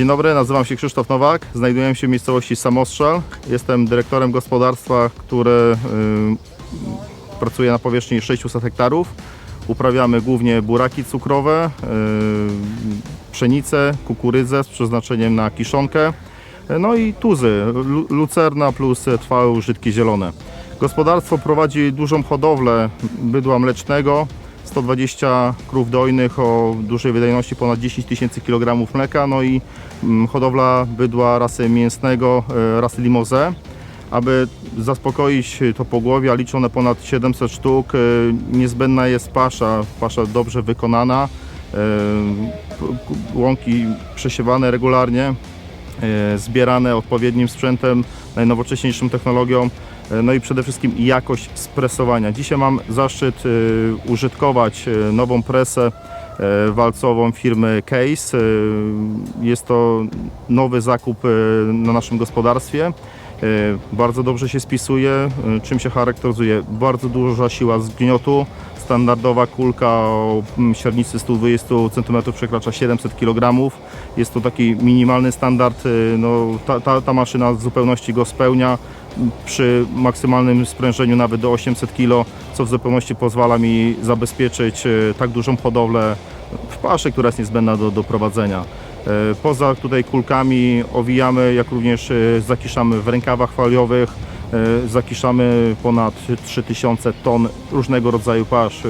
Dzień dobry, nazywam się Krzysztof Nowak. Znajduję się w miejscowości Samostrzel. Jestem dyrektorem gospodarstwa, które y, pracuje na powierzchni 600 hektarów. Uprawiamy głównie buraki cukrowe, y, pszenicę, kukurydzę z przeznaczeniem na kiszonkę, no i tuzy, lu- lucerna plus trwałe użytki zielone. Gospodarstwo prowadzi dużą hodowlę bydła mlecznego, 120 krów dojnych o dużej wydajności ponad 10 tysięcy kg mleka, no i mm, hodowla bydła rasy mięsnego, e, rasy Limousin. Aby zaspokoić to pogłowie, a liczone ponad 700 sztuk, e, niezbędna jest pasza, pasza dobrze wykonana, e, łąki przesiewane regularnie, zbierane odpowiednim sprzętem, najnowocześniejszą technologią, e, no i przede wszystkim jakość spresowania. Dzisiaj mam zaszczyt e, użytkować e, nową presę e, walcową firmy Case. E, Jest to nowy zakup e, na naszym gospodarstwie. E, Bardzo dobrze się spisuje. E, Czym się charakteryzuje? Bardzo duża siła zgniotu. Standardowa kulka o mm, średnicy 120 cm przekracza 700 kg. Jest to taki minimalny standard. e, No, ta, ta, ta maszyna w zupełności go spełnia. Przy maksymalnym sprężeniu nawet do 800 kg, co w zupełności pozwala mi zabezpieczyć e, tak dużą hodowlę w paszy, która jest niezbędna do, do prowadzenia. E, Poza tutaj kulkami owijamy, jak również zakiszamy w rękawach foliowych. E, Zakiszamy ponad 3000 ton różnego rodzaju pasz. e,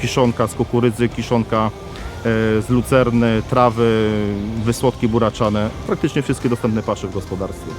Kiszonka z kukurydzy, kiszonka e, z lucerny, trawy, wysłodki buraczane. Praktycznie wszystkie dostępne pasze w gospodarstwie.